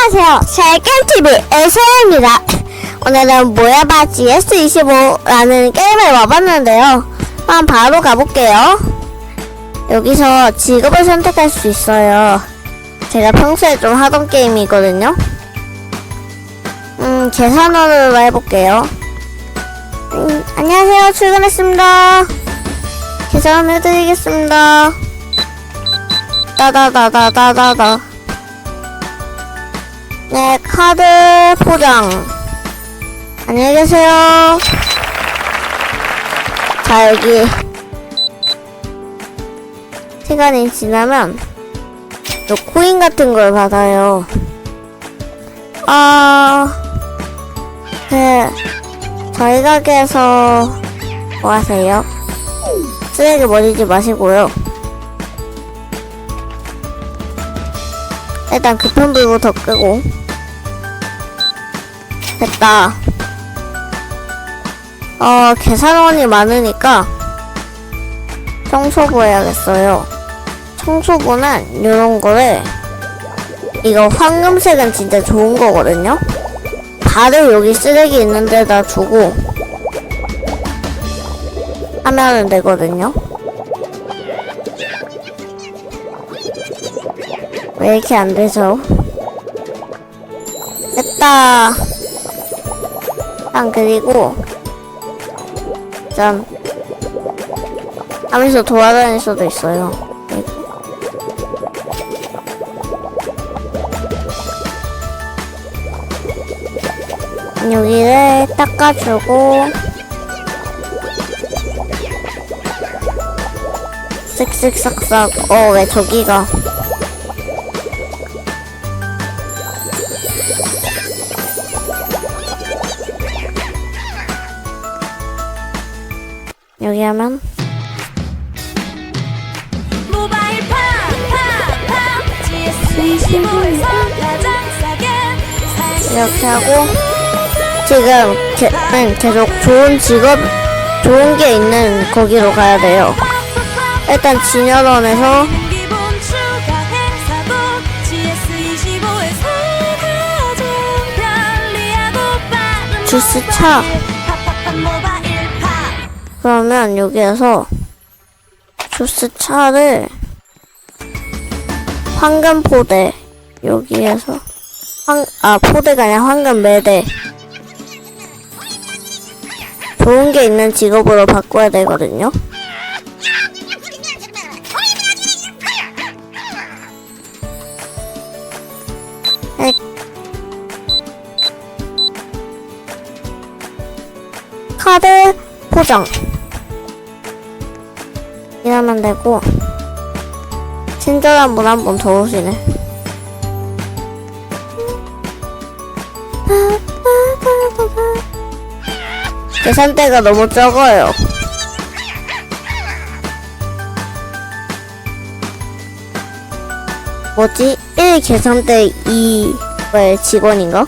안녕하세요. 잘겜TV 에서입니다. 오늘은 모야바지 S25라는 게임을 와봤는데요. 한번 바로 가볼게요. 여기서 직업을 선택할 수 있어요. 제가 평소에 좀 하던 게임이거든요. 음, 계산원으로 해볼게요. 음, 안녕하세요. 출근했습니다. 계산해드리겠습니다. 따다다다다다다. 네, 카드 포장. 안녕히 계세요. 자, 여기. 시간이 지나면, 또 코인 같은 걸 받아요. 아, 그, 저희 가게에서 뭐 하세요? 쓰레기 버리지 마시고요. 일단 급한 불부터 끄고. 됐다. 어 계산원이 많으니까 청소부 해야겠어요. 청소부는 이런 거를 이거 황금색은 진짜 좋은 거거든요? 바로 여기 쓰레기 있는 데다 두고 하면은 되거든요 왜 이렇게 안 되죠? 됐다. 난 그리고 좀 하면서 돌아다닐 수도 있어요. 여기를 닦아주고 쓱쓱싹싹 어 왜 저기가 여기 하면 모바일 팡팡팡 GS25에서 가장 싸게 이렇게 하고 지금 게, 응, 계속 좋은 직업 좋은 게 있는 거기로 가야 돼요. 일단 진열원에서 기본 추가 행사도 GS25에서 가장 편리하고 빠른 주스 차. 그러면 여기에서 주스 차를 황금 포대 여기에서 황, 아 포대가 아니라 황금 매대 좋은 게 있는 직업으로 바꿔야 되거든요. 액. 카드 포장 이러면 되고 친절한 분 한 분 더 오시네 계산대가 너무 적어요 뭐지? 1 계산대 2의 직원인가?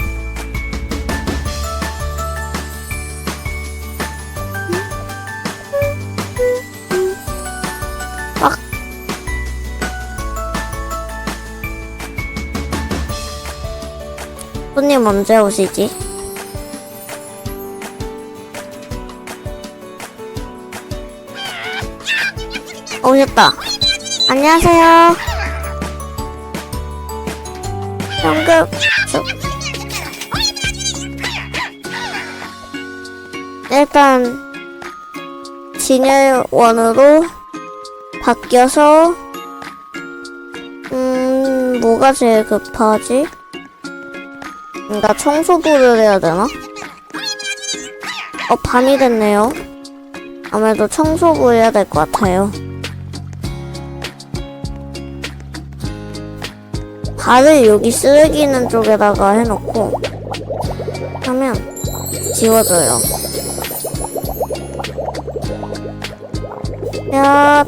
언제 오시지? 오셨다. 안녕하세요. 현금 저... 일단 진열원으로 바뀌어서 음 뭐가 제일 급하지? 뭔가 청소부를 해야 되나? 어 밤이 됐네요. 아무래도 청소부 해야 될 것 같아요. 발을 여기 쓰레기 있는 쪽에다가 해놓고 하면 지워져요. 야.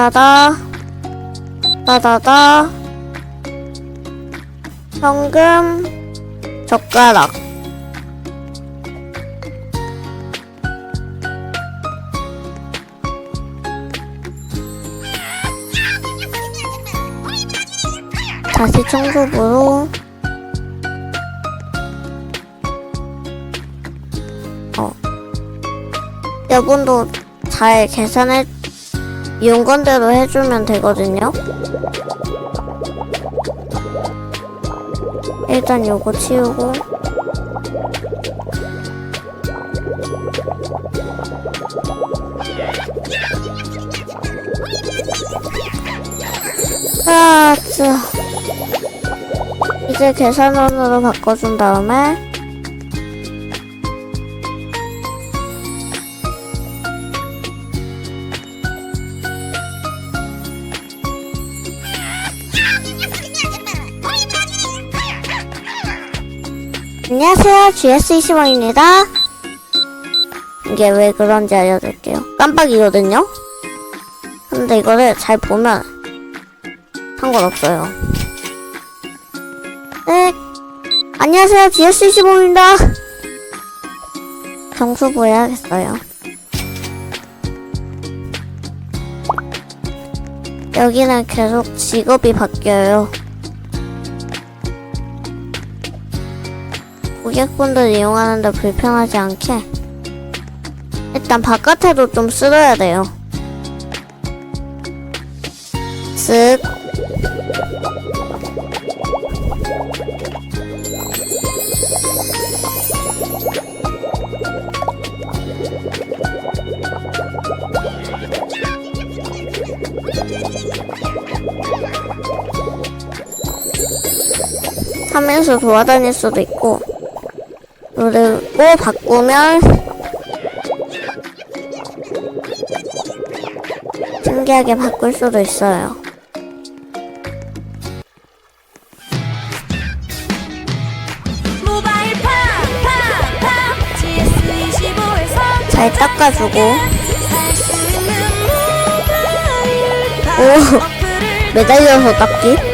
따다다 따다다. 현금 젓가락. 다시 청소부로. 어. 여분도 잘 계산해 용건대로 해주면 되거든요 일단 요거 치우고 아, 쯔. 이제 계산원으로 바꿔준 다음에 안녕하세요 GS25입니다. 이게 왜 그런지 알려드릴게요. 깜빡이거든요? 근데 이거를 잘 보면 상관없어요. 네. 안녕하세요. GS25입니다. 정수부 해야겠어요. 여기는 계속 직업이 바뀌어요 고객분들 이용하는데 불편하지 않게 일단 바깥에도 좀 쓸어야 돼요. 쓱 하면서 돌아다닐 수도 있고 그리고 바꾸면 신기하게 바꿀 수도 있어요. 모바일 팝팝팝 GS25에서 잘 닦아주고 오. 매달려서 닦기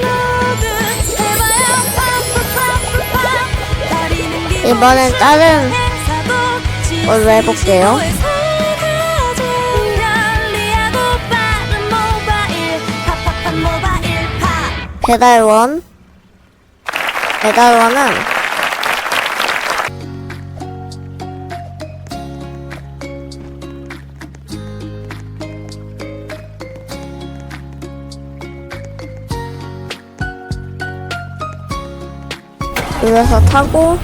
이번엔 다른 걸로 해볼게요. GS25에서 가장 편리하고 빠른 모바일 팝팝팝 모바일 팝 배달원 배달원은 줄여서 타고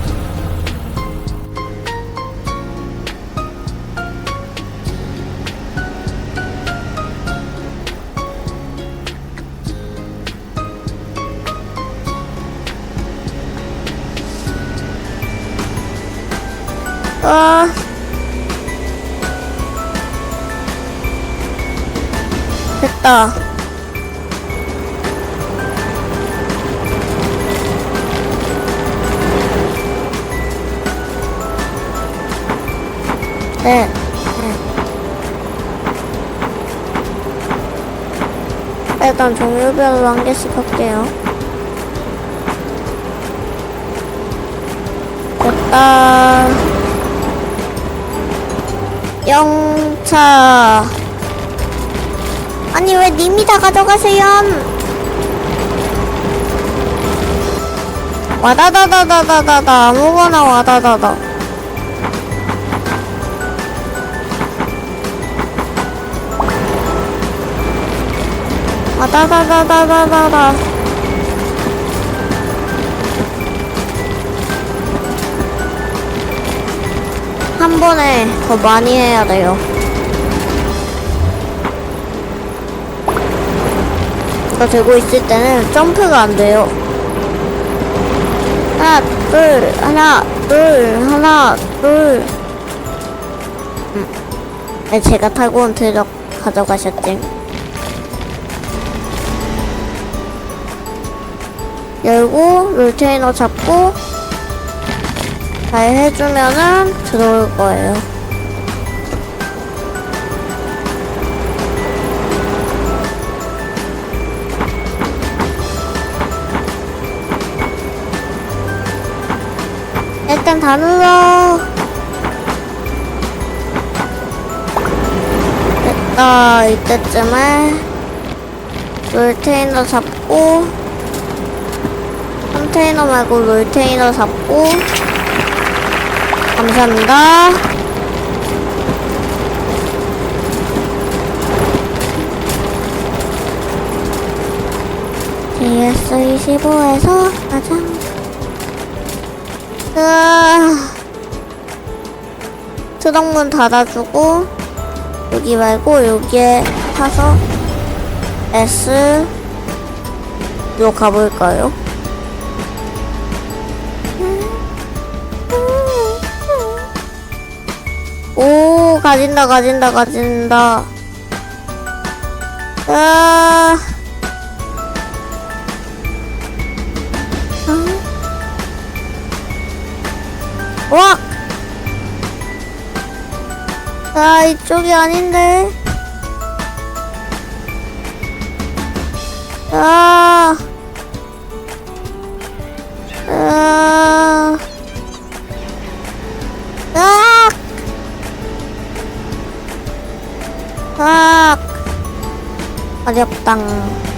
네, 네. 일단 종류별로 한 개씩 할게요. 됐다. 영차. 아니, 왜 님이 다 가져가세요? 와다다다다다다다. 아무거나 와다다다. 와다다다다다다다. 한 번에 더 많이 해야 돼요. 이거 들고 있을 때는 점프가 안 돼요. 하나, 둘, 하나, 둘, 하나, 둘. 음. 네, 제가 타고 온 트럭 가져가셨지. 열고, 롤테이너 잡고, 잘 해주면은 들어올 거예요. 일단 다 눌러. 됐다. 이때쯤에 롤테이너 잡고 컨테이너 말고 롤테이너 잡고 감사합니다. DS25에서 가장 으아. 트럭문 닫아주고 여기 말고 여기에 타서 S 로 가볼까요? 오 가진다 가진다 가진다. 아 와! 아, 이쪽이 아닌데. 아. 아. 아. 아. 어렵당.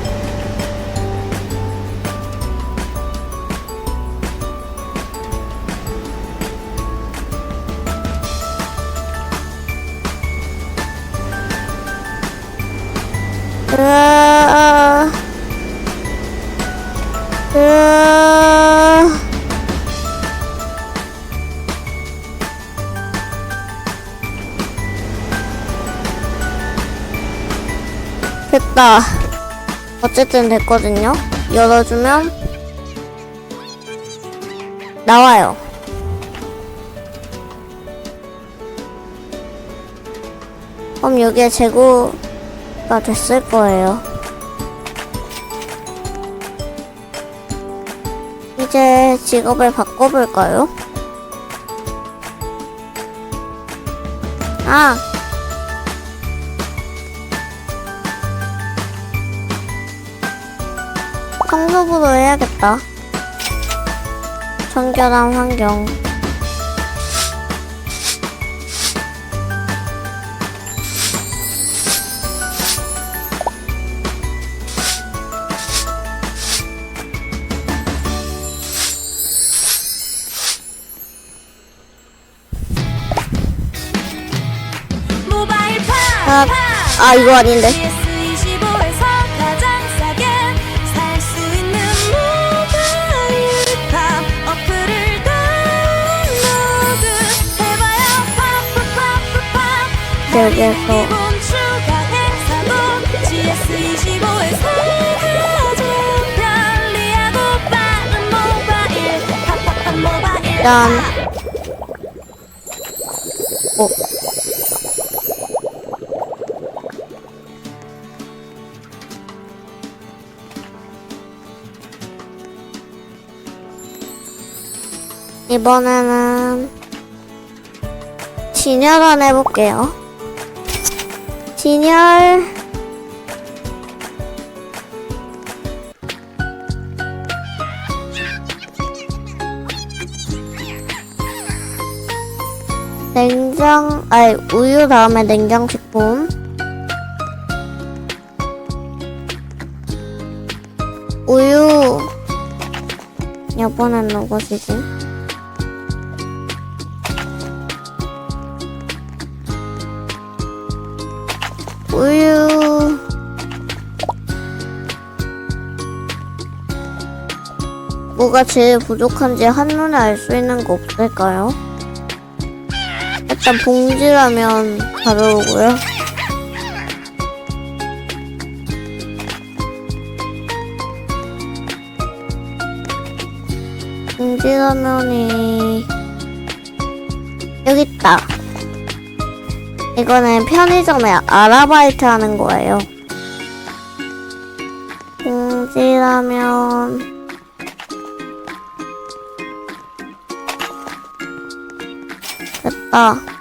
어쨌든 됐거든요. 열어주면 나와요. 그럼 여기에 재고가 됐을 거예요. 이제 직업을 바꿔볼까요? 아! 청소부로 해야겠다. 청결한 환경. 아, 팝! 아, 이거 아닌데. 모바일 짠. 팝 오. 이번에는 진열한 해볼게요. 진열. 냉장, 아니, 우유 다음에 냉장식품. 우유. 이번엔 누구시지? 우유. 뭐가 제일 부족한지 한눈에 알 수 있는 거 없을까요? 일단 봉지라면 가져오고요. 봉지라면이 이거는 편의점에 아르바이트 하는 거예요. 봉지라면 됐다.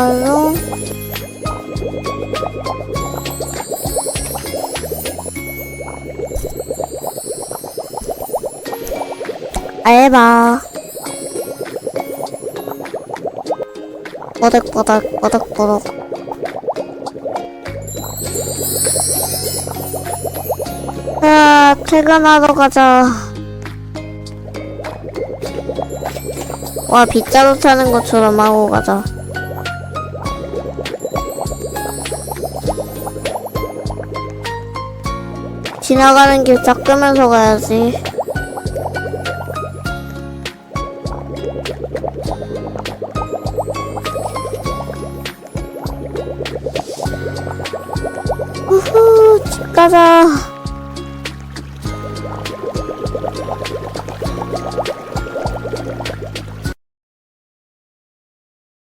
이걸로 알바. 버덕버덕 버덕버덕 야 퇴근하러 가자. 와 빗자루 타는 것처럼 하고 가자 지나가는 길 닦으면서 가야지. 우후 집 가자.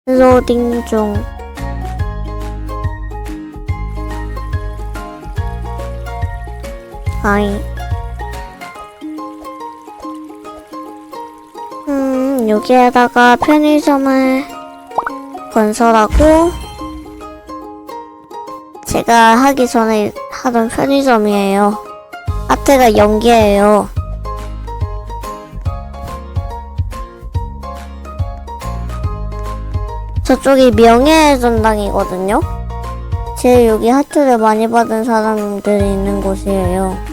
로딩 중 아이 음 여기에다가 편의점을 건설하고 제가 하기 전에 하던 편의점이에요 하트가 연계예요 저쪽이 명예의 전당이거든요. 제일 여기 하트를 많이 받은 사람들이 있는 곳이에요.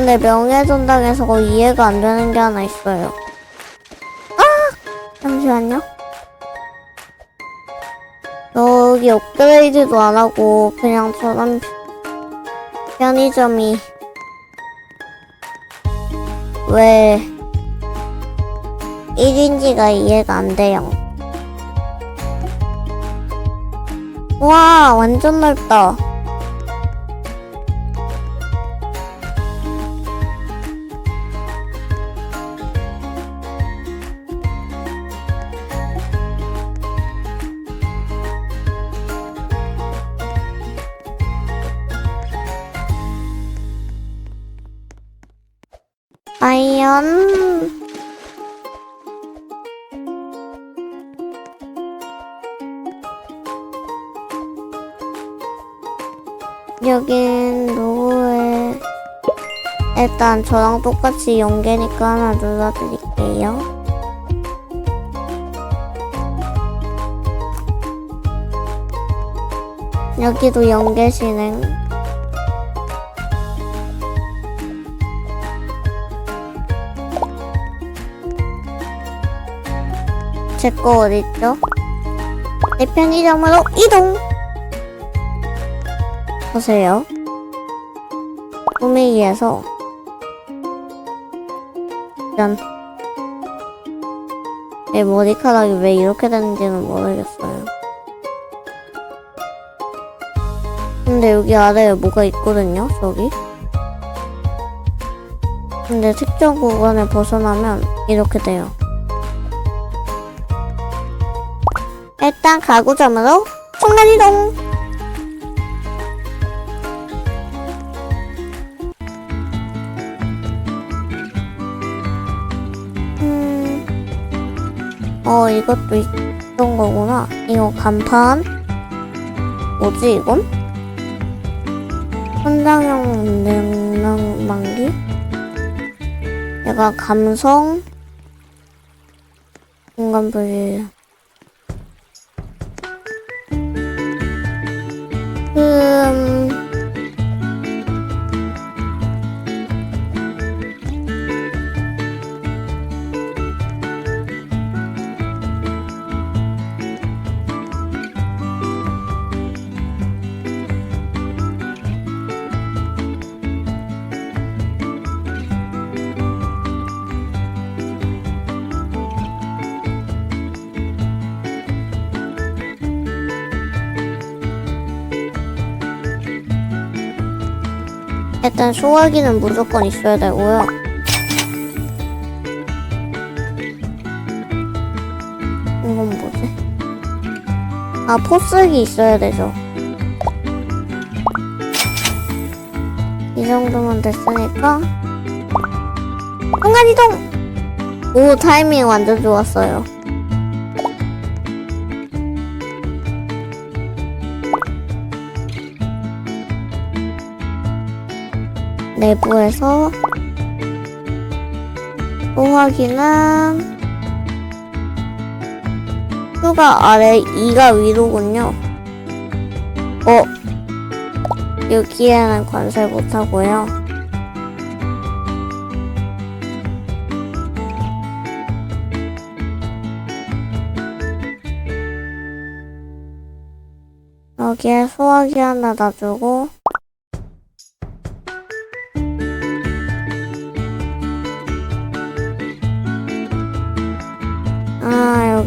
근데 명예 전당에서 이해가 안 되는 게 하나 있어요. 아! 잠시만요. 여기 업그레이드도 안 하고 그냥 저런 편의점이 왜 1인지가 이해가 안 돼요. 와, 완전 넓다. 과연 여긴 로고에 일단 저랑 똑같이 연계니까 하나 눌러드릴게요. 여기도 연계 진행. 제 거 어딨죠? 내 편의점으로 이동! 보세요. 꾸미기에서 짠. 내 머리카락이 왜 이렇게 되는지는 모르겠어요. 근데 여기 아래에 뭐가 있거든요, 저기. 근데 특정 구간을 벗어나면 이렇게 돼요. 일단 가구점으로 순간이동! 음, 어, 이것도 있던 거구나. 이거 간판. 뭐지, 이건? 현장형 능력만기? 얘가 감성, 공간 분리. 음, 일단 소화기는 무조건 있어야 되고요. 이건 뭐지? 아, 포스기 있어야 되죠. 이 정도면 됐으니까 순간이동! 오 타이밍 완전 좋았어요 내부에서 소화기는 수가 아래 2가 위로군요 어 여기에는 관세 못하고요. 여기에 소화기 하나 놔주고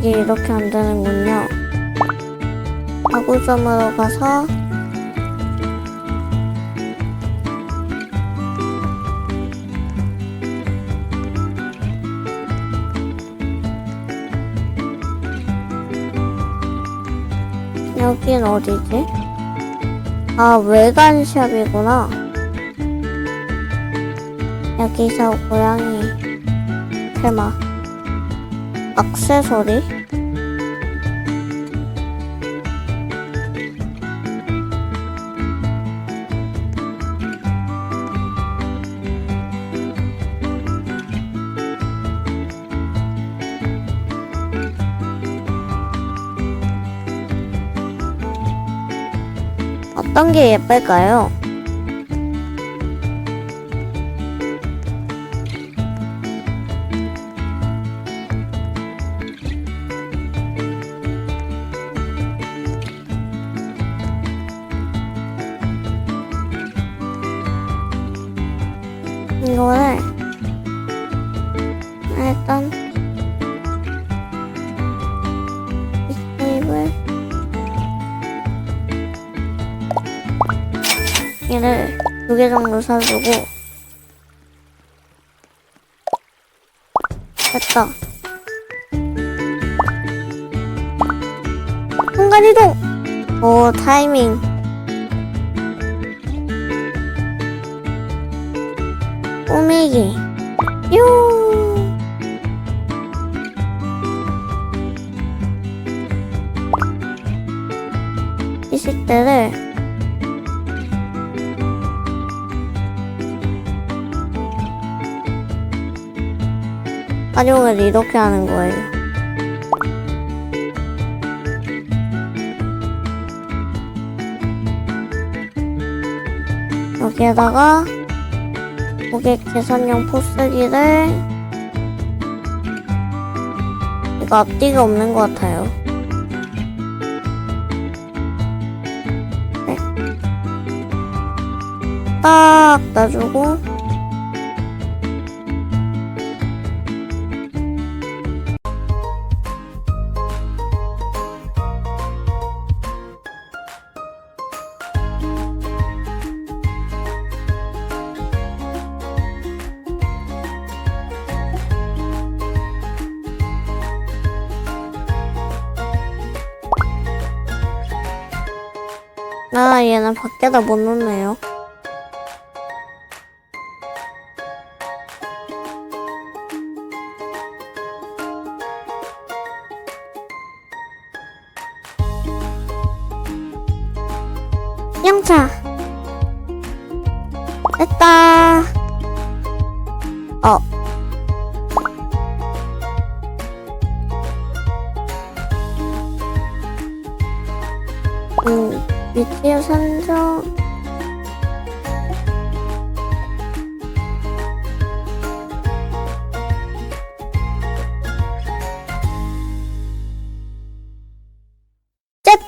아 여기 이렇게 안 되는군요. 가구점으로 가서 여긴 어디지? 아, 외관샵이구나. 여기서 고양이 테마 액세서리 어떤 게 예쁠까요? 정도 사주고. 됐다. 순간이동! 오 타이밍. 꾸미기. 요! 이 식대를 활용을 이렇게 하는 거예요. 여기에다가 고객 계산용 포스기를 이거 앞뒤가 없는 것 같아요. 네. 딱 놔주고 밖에다 못 놓네요. 음, 위치에 선정. 잽!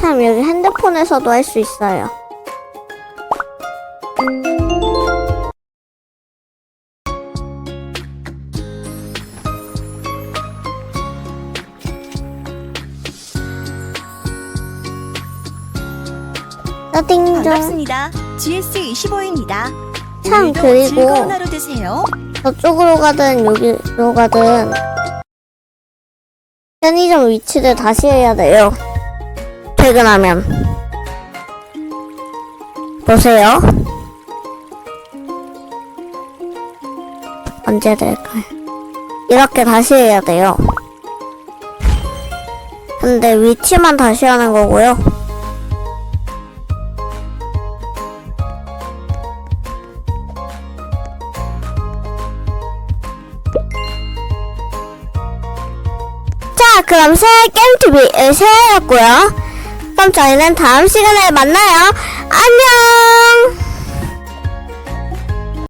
참, 여기 핸드폰에서도 할 수 있어요. 좀. 반갑습니다. GS25입니다. 참, 그리고 즐거운 하루 되세요. 저쪽으로 가든 여기로 가든 편의점 위치를 다시 해야 돼요. 퇴근하면. 보세요. 언제 될까요? 이렇게 다시 해야 돼요. 근데 위치만 다시 하는 거고요. 그럼 새 게임TV의 새해였고요. 그럼 저희는 다음 시간에 만나요. 안녕!